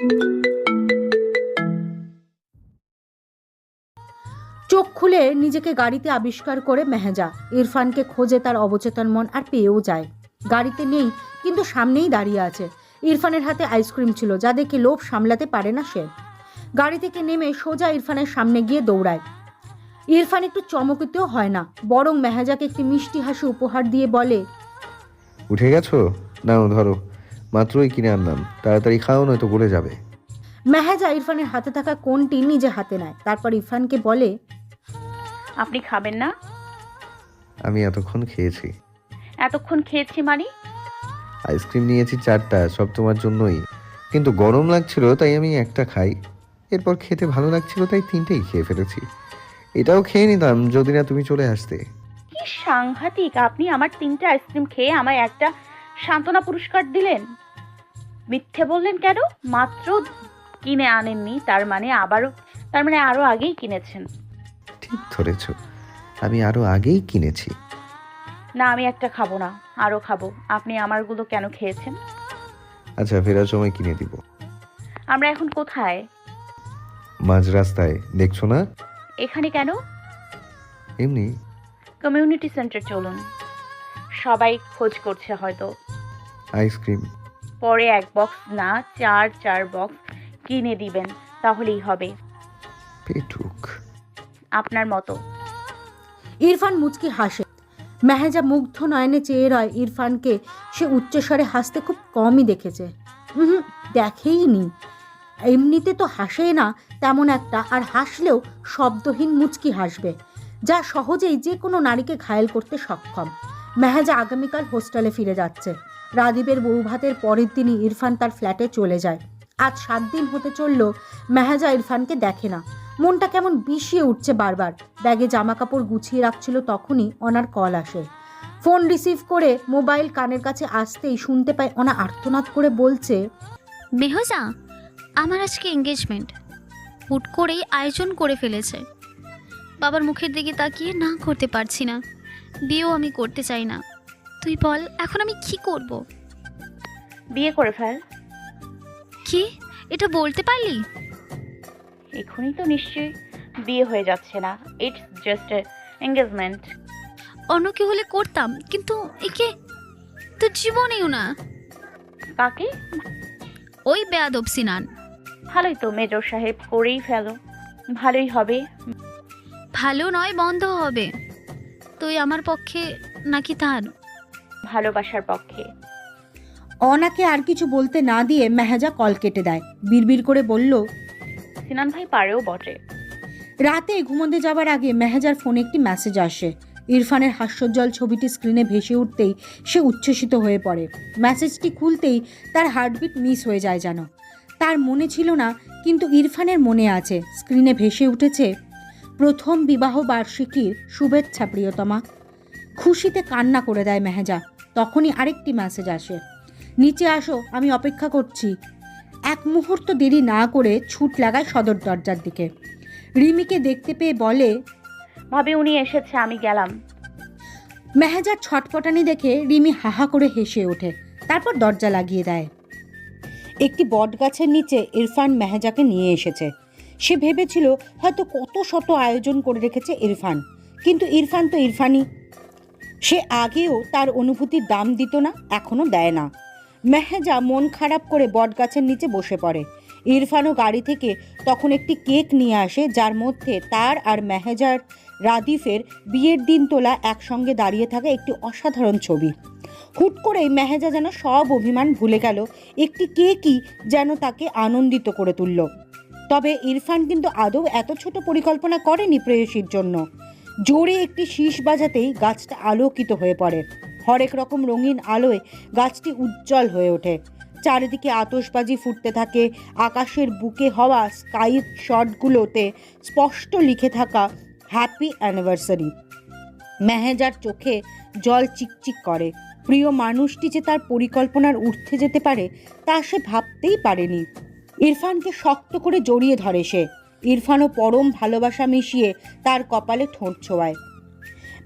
চোখ খুলে নিজেকে গাড়িতে আবিষ্কার করে মেহেজা। ইরফানকে খোঁজে তার অবচেতন মন আর পেয়েও যায়। গাড়িতে নেই, কিন্তু সামনেই দাঁড়িয়ে আছে। ইরফানের হাতে আইসক্রিম ছিল, যা দেখে লোভ সামলাতে পারে না সে। গাড়ি থেকে নেমে সোজা ইরফানের সামনে গিয়ে দৌড়ায়। ইরফান একটু চমকিতও হয় না, বরং মেহেজাকে একটি মিষ্টি হাসি উপহার দিয়ে বলে, উঠে গেছো? নাও, ধরো। মাত্রই কিনে আনলাম। তাড়াতাড়ি খাও নয়তো গলে যাবে। মেহেজা ইরফানের হাতে থাকা কোনটি নিজে হাতে নেয়। তারপর ইরফানকে বলে আপনি খাবেন না? আমি এতক্ষণ খেয়েছি। এতক্ষণ খেয়েছি মানে? আইসক্রিম নিয়েছি চারটা সব তোমার জন্যই। কিন্তু গরম লাগছিল তাই আমি একটা খাই। এরপর খেতে ভালো লাগছিল তাই তিনটেই খেয়ে ফেলেছি। এটাও খেয়ে নিতাম যদি না তুমি চলে আসতে। কি সাংঘাতিক আপনি আমার তিনটে আইসক্রিম খেয়ে আমায় একটা সান্ত্বনা পুরস্কার দিলেন? মিথ্যে বললেন কেন? মাত্র কিনে আনেননি তার মানে আবারও তার মানে আরও আগেই কিনেছেন। ঠিক ধরেছ আমি আরও আগেই কিনেছি। না আমি একটা খাব না আরও খাব। আপনি আমারগুলো কেন খেয়েছেন? আচ্ছা ফেরার সময় কিনে দিব। আমরা এখন কোথায়? মাঝ রাস্তায় দেখছ না? এখানে কেন? এমনি। কমিউনিটি সেন্টার চলুন। সবাই খোঁজ করছে হয়তো। আইসক্রিম পরে এক বক্স না চার চার বক্স কিনে দিবেন তাহলেই হবে। পেটুক। আপনার মতো। ইরফান মুচকি হাসে। মেহেজা মুগ্ধ নয়নে চেয়ে রয় ইরফানকে। সে উচ্চস্বরে হাসতে খুব কমই দেখেছে। হুম দেখেই নি এমনিতে তো হাসেই না তেমন একটা। আর হাসলেও শব্দহীন মুচকি হাসবে যা সহজেই যে কোনো নারীকে ঘায়েল করতে সক্ষম। মেহেজা আগামীকাল হোস্টেলে ফিরে যাচ্ছে। রাদীপের বউ ভাতের পরের দিনই ইরফান তার ফ্ল্যাটে চলে যায়। আজ সাত দিন হতে চলল, মেহেজা ইরফানকে দেখে না। মনটা কেমন বিষিয়ে উঠছে বারবার। ব্যাগে জামা কাপড় গুছিয়ে রাখছিল তখনই অনার কল আসে। ফোন রিসিভ করে মোবাইল কানের কাছে আসতেই শুনতে পায় অনা আর্তনাদ করে বলছে, মেহজা, আমার আজকে এঙ্গেজমেন্ট হুট করেই আয়োজন করে ফেলেছে। বাবার মুখের দিকে তাকিয়ে না করতে পারছি না। বিয়েও আমি করতে চাই না। তুই বল এখন আমি কি করব? বিয়ে করে ফেল। কি? এটা বলতে পারলি? এখনই তো নিশ্চয়ই বিয়ে হয়ে যাচ্ছে না। ইটস জাস্ট এঙ্গেজমেন্ট অন্য কেউ হলে করতাম কিন্তু একে তো জীবনেও না। কাকে? ওই বেয়াদব সিনান। ভালোই তো মেজর সাহেব করেই ফেলো। ভালোই হবে। ভালো নয় বন্ধ হবে। তুই আমার পক্ষে নাকি তার? ভালোবাসার পক্ষে। অনাকে আর কিছু বলতে না দিয়ে মেহেজা কল কেটে দেয়। বিড়বিড় করে বলল সিনান ভাই পারেও বটে। রাতে ঘুমোতে যাওয়ার আগে মেহেজার ফোনে একটি মেসেজ আসে। ইরফানের হাস্যোজ্জ্বল ছবিটি স্ক্রিনে ভেসে উঠতেই সে উচ্ছ্বসিত হয়ে পড়ে। মেসেজটি খুলতেই তার হার্টবিট মিস হয়ে যায় যেন। তার মনে ছিল না কিন্তু ইরফানের মনে আছে। স্ক্রিনে ভেসে উঠেছে প্রথম বিবাহ বার্ষিকীর শুভেচ্ছা প্রিয়তমা। খুশিতে কান্না করে দেয় মেহেজা। তখনই আরেকটি মেসেজ আসে। নিচে আসো আমি অপেক্ষা করছি। এক মুহূর্ত দেরি না করে ছুট লাগায় সদর দরজার দিকে। রিমিকে দেখতে পেয়ে বলে ভাবি উনি এসেছে আমি গেলাম। মেহেজার ছটপটানি দেখে রিমি হাহা করে হেসে ওঠে। তারপর দরজা লাগিয়ে দেয়। একটি বটগাছের নিচে ইরফান মেহেজাকে নিয়ে এসেছে। সে ভেবেছিল হয়তো কত শত আয়োজন করে রেখেছে ইরফান। কিন্তু ইরফান তো ইরফানই। সে আগেও তার অনুভূতির দাম দিত না, এখনও দেয় না। মেহেজা মন খারাপ করে বটগাছের নিচে বসে পড়ে। ইরফানও গাড়ি থেকে তখন একটি কেক নিয়ে আসে, যার মধ্যে তার আর মেহেজার রাদিফের বিয়ের দিন তোলা একসঙ্গে দাঁড়িয়ে থাকা একটি অসাধারণ ছবি। হুট করেই মেহেজা যেন সব অভিমান ভুলে গেল, একটি কেকই যেন তাকে আনন্দিত করে তুলল। তবে ইরফান কিন্তু আদৌ এত ছোট পরিকল্পনা করেনি প্রেয়সীর জন্য। জোরে একটি শীষ বাজাতেই গাছটা আলোকিত হয়ে পড়ে। হরেক রকম রঙিন আলোয় গাছটি উজ্জ্বল হয়ে ওঠে। চারিদিকে আতশবাজি ফুটতে থাকে, আকাশের বুকে হওয়া স্কাই শটগুলোতে স্পষ্ট লিখে থাকা হ্যাপি অ্যানিভার্সারি। মেহেজার চোখে জল চিকচিক করে। প্রিয় মানুষটি যে তার পরিকল্পনার ঊর্ধ্বে যেতে পারে, তা সে ভাবতেই পারেনি। ইরফানকে শক্ত করে জড়িয়ে ধরে সে। ইরফানও পরম ভালোবাসা মিশিয়ে তার কপালে ঠোঁট ছোঁয়ায়।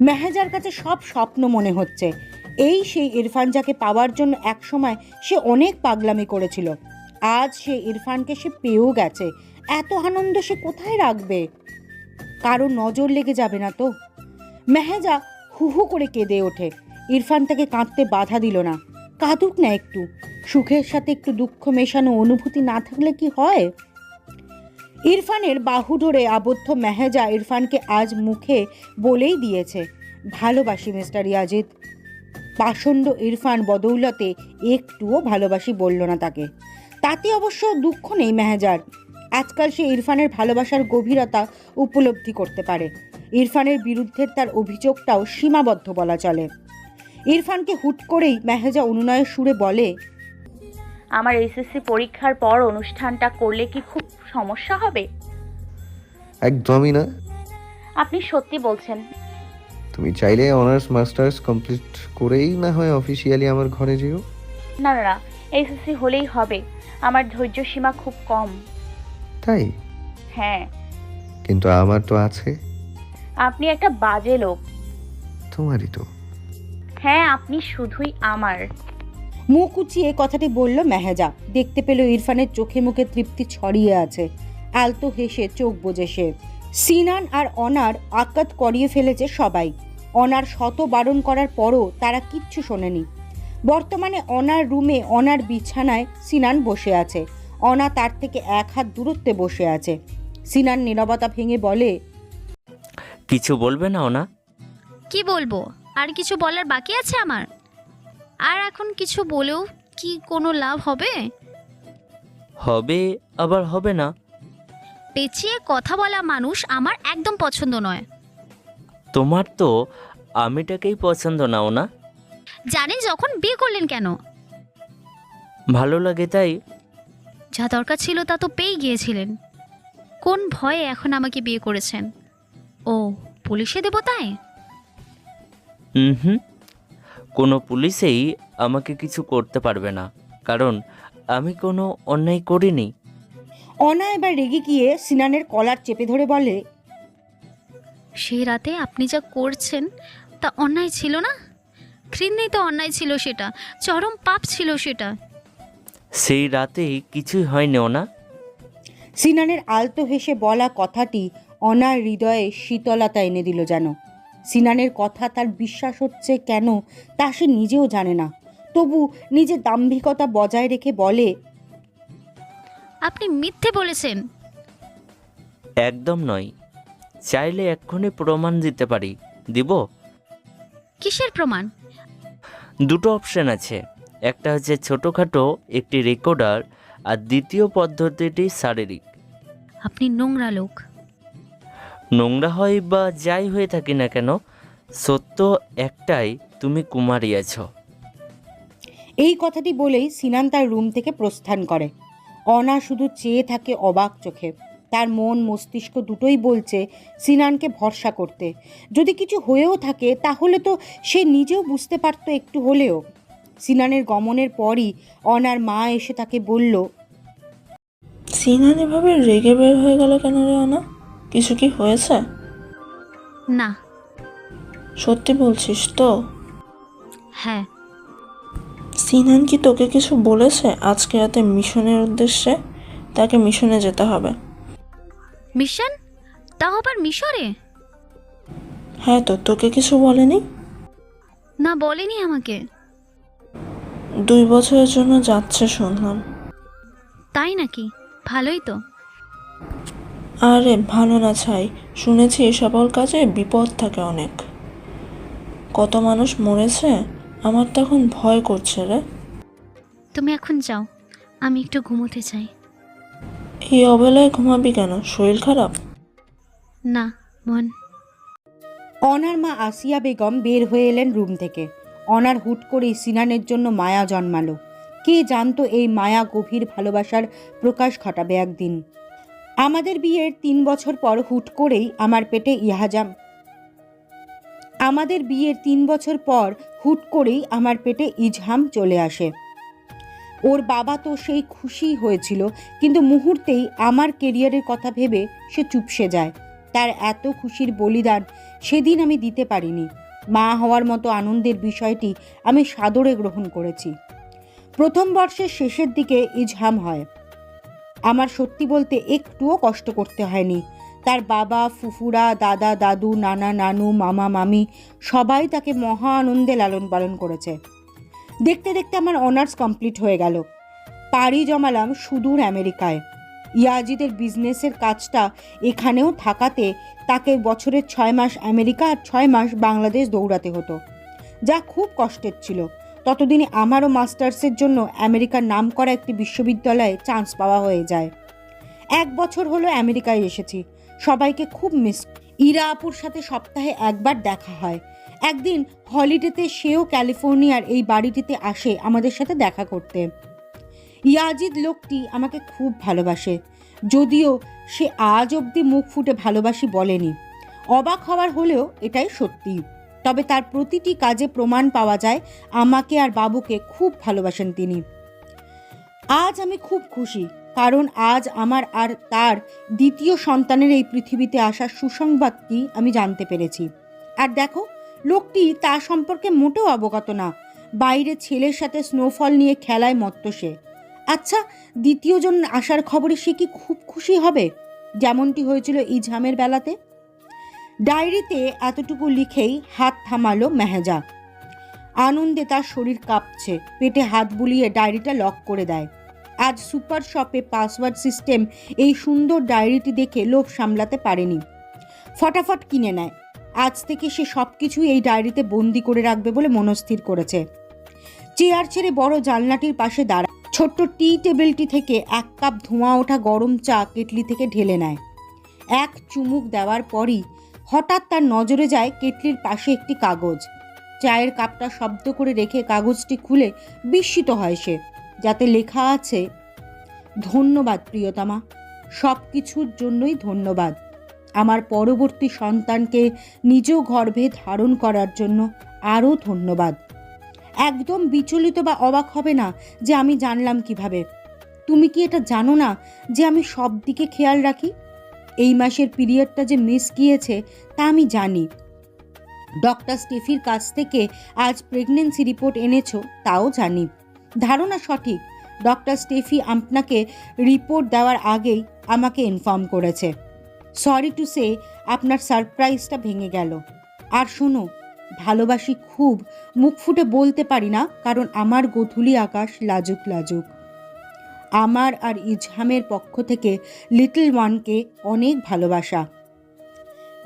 মেহেজার কাছে সব স্বপ্ন মনে হচ্ছে। এই সেই ইরফান যাকে পাওয়ার জন্য একসময় সে অনেক পাগলামি করেছিল। আজ সে ইরফানকে সে পেয়েও গেছে। এত আনন্দ সে কোথায় রাখবে? কারও নজর লেগে যাবে না তো। মেহেজা হু হু করে কেঁদে ওঠে। ইরফান তাকে কাঁদতে বাধা দিল না। কাঁদুক না একটু। সুখের সাথে একটু দুঃখ মেশানো অনুভূতি না থাকলে কি হয়? ইরফানের বাহু ধরে আবদ্ধ মেহেজা ইরফানকে আজ মুখে বলেই দিয়েছে, ভালোবাসি মিস্টার ইয়াজিদ। পাষণ্ড ইরফান বদৌলতে একটুও ভালোবাসি বলল না তাকে। তাতে অবশ্য দুঃখ নেই মেহেজার। আজকাল সে ইরফানের ভালোবাসার গভীরতা উপলব্ধি করতে পারে। ইরফানের বিরুদ্ধে তার অভিযোগটাও সীমাবদ্ধ বলা চলে। ইরফানকে হুট করেই মেহেজা অনুনয়ের সুরে বলে, আমার এসএসসি পরীক্ষার পর অনুষ্ঠানটা করলে কি খুব সমস্যা হবে? একদমই না। আপনি সত্যি বলছেন। তুমি চাইলে অনার্স মাস্টার্স কমপ্লিট করেই না হয় অফিসিয়ালি আমার ঘরে যেও। না না না এসএসসি হলেই হবে। আমার ধৈর্য সীমা খুব কম। তাই? হ্যাঁ। কিন্তু আমার তো আছে। আপনি একটা বাজে লোক। তোমারই তো। হ্যাঁ আপনি শুধুই আমার। মুখ উঁচিয়ে কথাটি বলল মেহেজা। দেখতে পেল ইরফানের চোখে মুখে তৃপ্তি ছড়িয়ে আছে। আলতো হেসে চোখ বোঝে সে। সিনান আর অনার আকাত করিয়ে ফেলেছে সবাই। অনার শত বারণ করার পরও তারা কিচ্ছু শোনেনি। বর্তমানে অনার রুমে অনার বিছানায় সিনান বসে আছে। অনা তার থেকে এক হাত দূরত্বে বসে আছে। সিনান নীরবতা ভেঙে বলে কিছু বলবে না অনা? কি বলব? আর কিছু বলার বাকি আছে আমার? আর এখন কিছু বলেও কি কোনো লাভ হবে? হবে আবার হবে না। পেঁচিয়ে কথা বলা মানুষ আমার একদম পছন্দ নয়। তোমার তো আমিটাকেই পছন্দ নাও না জানি যখন বিয়ে করলেন কেন? ভালো লাগে তাই। যা দরকার ছিল তা তো পেয়ে গিয়েছিলেন। কোন ভয়ে এখন আমাকে বিয়ে করেছেন? ও পুলিশে দেবো তাই? হুম। কোনো পুলিশেই আমাকে কিছু করতে পারবে না। কারণ আমি কোনো অন্যায় করিনি। অনা এবার রেগে গিয়ে সিনানের কলার চেপে ধরে বলে সেই রাতে আপনি যা করছেন তা অন্যায় ছিল না? ঘৃণিত অন্যায় ছিল সেটা চরম পাপ ছিল সেটা। সেই রাতে কিছুই হয়নি ওনা সিনানের আলতো হেসে বলা কথাটি অনার হৃদয়ে শীতলতা এনে দিল যেন। সিনানের কথা তার বিশ্বাস হচ্ছে কেন তা সে নিজেও জানে না। তবু নিজের দাম্ভিকতা বজায় রেখে বলে আপনি মিথ্যে বলেছেন। একদম নয়। চাইলে এক্ষুনি প্রমাণ দিতে পারি। দিব? কিসের প্রমাণ? দুটো অপশন আছে। একটা হচ্ছে ছোটোখাটো একটি রেকর্ডার আর দ্বিতীয় পদ্ধতিটি শারীরিক। আপনি নোংরা লোক। নোংরা হয় বা যাই হয়ে থাকি না কেন সত্য একটাই তুমি কুমারী আছো। এই কথাটি বলেই সিনান তার রুম থেকে প্রস্থান করে। অনা শুধু চেয়ে থাকে অবাক চোখে। তার মন মস্তিষ্ক দুটোই বলছে সিনানকে ভরসা করতে। যদি কিছু হয়েও থাকে তাহলে তো সে নিজেও বুঝতে পারতো একটু হলেও। সিনানের গমনের পরই অনার মা এসে তাকে বলল সিনান এভাবে রেগে বের হয়ে গেল কেন রে অনা? কিছু কি হয়েছে? না। সত্যি বলছিস তো? হ্যাঁ। সিনান কি তোকে কিছু বলেছে আজকে রাতে মিশনের উদ্দেশ্যে? তাকে মিশনে যেতে হবে। মিশন? তাও আবার মিশরে? হ্যাঁ তো তোকে কিছু বলেনি? না বলেনি আমাকে। দুই বছরের জন্য যাচ্ছে শুনলাম। তাই নাকি? ভালোই তো। আরে ভালো না ছাই। শুনেছি এ সকল কাজে বিপদ থাকে অনেক। কত মানুষ মরেছে আমার তখন ভয় করছে রে। তুমি এখন যাও আমি একটু ঘুমোতে চাই। এই অবেলায় ঘুমাবি কেন? শরীর খারাপ? না মন। অনার মা আসিয়া বেগম বের হয়ে এলেন রুম থেকে। অনার হুট করেই সিনানের জন্য মায়া জন্মালো। কে জানতো এই মায়া গভীর ভালোবাসার প্রকাশ ঘটাবে একদিন? আমাদের বিয়ের তিন বছর পর হুট করেই আমার পেটে ইহাজাম। আমাদের বিয়ের তিন বছর পর হুট করেই আমার পেটে ইজহাম চলে আসে। ওর বাবা তো সেই খুশি হয়েছিল, কিন্তু মুহূর্তেই আমার কেরিয়ারের কথা ভেবে সে চুপসে যায়। তার এত খুশির বলিদান সেদিন আমি দিতে পারিনি। মা হওয়ার মতো আনন্দের বিষয়টি আমি সাদরে গ্রহণ করেছি। প্রথম বর্ষের শেষের দিকে ইজহাম হয়। আমার সত্যি বলতে একটুও কষ্ট করতে হয়নি। তার বাবা, ফুফুরা, দাদা, দাদু, নানা, নানু, মামা, মামি সবাই তাকে মহা আনন্দে লালন পালন করেছে। দেখতে দেখতে আমার অনার্স কমপ্লিট হয়ে গেল। পাড়ি জমালাম সুদূর আমেরিকায়। ইয়াজিদের বিজনেসের কাজটা এখানেও থাকাতে তাকে বছরের ছয় মাস আমেরিকা আর ছয় মাস বাংলাদেশ দৌড়াতে হতো। যা খুব কষ্টের ছিল। ততদিনে আমারও মাস্টার্সের জন্য আমেরিকার নাম করা একটি বিশ্ববিদ্যালয়ে চান্স পাওয়া হয়ে যায়। এক বছর হলো আমেরিকায় এসেছি। সবাইকে খুব মিস ইরা আপুর সাথে সপ্তাহে একবার দেখা হয়। একদিন হলিডেতে সেও ক্যালিফোর্নিয়ার এই বাড়িটিতে আসে আমাদের সাথে দেখা করতে। ইয়াজিদ লোকটি আমাকে খুব ভালোবাসে। যদিও সে আজ অবধি মুখ ফুটে ভালোবাসি বলেনি। অবাক হওয়ার হলেও এটাই সত্যি। তবে তার প্রতিটি কাজে প্রমাণ পাওয়া যায়। আমাকে আর বাবুকে খুব ভালোবাসেন তিনি। আজ আমি খুব খুশি, কারণ আজ আমার আর তার দ্বিতীয় সন্তানের এই পৃথিবীতে আসার সুসংবাদটি আমি জানতে পেরেছি। আর দেখো, লোকটি তার সম্পর্কে মোটেও অবগত না। বাইরে ছেলের সাথে স্নোফল নিয়ে খেলায় মত্ত সে। আচ্ছা দ্বিতীয়জন আসার খবরে সে কি খুব খুশি হবে? যেমনটি হয়েছিল ইজহামের বেলাতে। ডায়েরিতে এতটুকু লিখেই হাত থামালো মেহেজা আনন্দে তার শরীর কাঁপছে, পেটে হাত বুলিয়ে ডায়েরিটা লক করে দেয়। আজ সুপার শপে পাসওয়ার্ড সিস্টেম এই সুন্দর ডায়েরিটি দেখে লোভ সামলাতে পারেনি। ফটাফট কিনে নেয়। আজ থেকে সে সব কিছুই এই ডায়েরিতে বন্দি করে রাখবে বলে মনস্থির করেছে। চেয়ার ছেড়ে বড় জানলাটির পাশে দাঁড়া ছোট্ট টি টেবিলটি থেকে এক কাপ ধোঁয়া ওঠা গরম চা কেটলি থেকে ঢেলে নেয়। এক চুমুক দেওয়ার পরই হঠাৎ তার নজরে যায় কেটলির পাশে একটি কাগজ। চায়ের কাপটা শব্দ করে রেখে কাগজটি খুলে বিস্মিত হয় সে, যাতে লেখা আছে, ধন্যবাদ প্রিয়তমা সব কিছুর জন্যই ধন্যবাদ। আমার পরবর্তী সন্তানকে নিজ গর্ভে ধারণ করার জন্য আরও ধন্যবাদ। একদম বিচলিত বা অবাক হবে না যে আমি জানলাম কীভাবে। তুমি কি এটা জানো না যে আমি সব দিকে খেয়াল রাখি? এই মাসের পিরিয়ডটা যে মিস গিয়েছে, তা আমি জানি। ডক্টর স্টেফির কাছ থেকে আজ প্রেগনেন্সি রিপোর্ট এনেছো, তাও জানি। ধারণা সঠিক। ডক্টর স্টেফি আপনাকে রিপোর্ট দেওয়ার আগেই আমাকে ইনফর্ম করেছে। সরি টু সে আপনার সারপ্রাইজটা ভেঙে গেল। আর শোনো, ভালোবাসি খুব, মুখ ফুটে বলতে পারি না, কারণ আমার গধূলি আকাশ লাজুক লাজুক। আমার আর ইজহামের পক্ষ থেকে লিটল ওয়ানকে অনেক ভালোবাসা।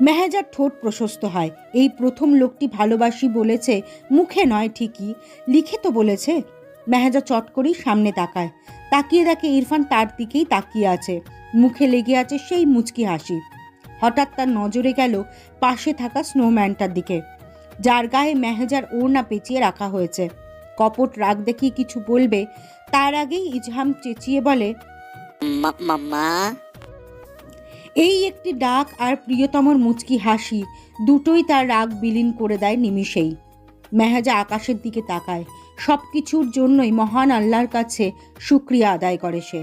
মেহেজার ঠোঁট প্রশস্ত হয়। এই প্রথম লোকটি ভালোবাসি বলেছে, মুখে নয় ঠিকই, লিখে তো বলেছে। মেহেজা চট করেই সামনে তাকায়। তাকিয়ে দেখে ইরফান তার দিকেই তাকিয়ে আছে। মুখে লেগে আছে সেই মুচকি হাসি। হঠাৎ তার নজরে গেল পাশে থাকা স্নোম্যানটার দিকে। যার গায়ে মেহেজার ওড়না পেঁচিয়ে রাখা হয়েছে। কপট রাগ দেখিয়ে কিছু বলবে তার আগেই ইজহাম চেঁচিয়ে বলে মা- এই একটি ডাক আর প্রিয়তমর মুচকি হাসি দুটোই তার রাগ বিলীন করে দেয় নিমিষেই। মেহাজা আকাশের দিকে তাকায় সব কিছুর জন্যই মহান আল্লাহর কাছে শুক্রিয়া আদায় করে সে।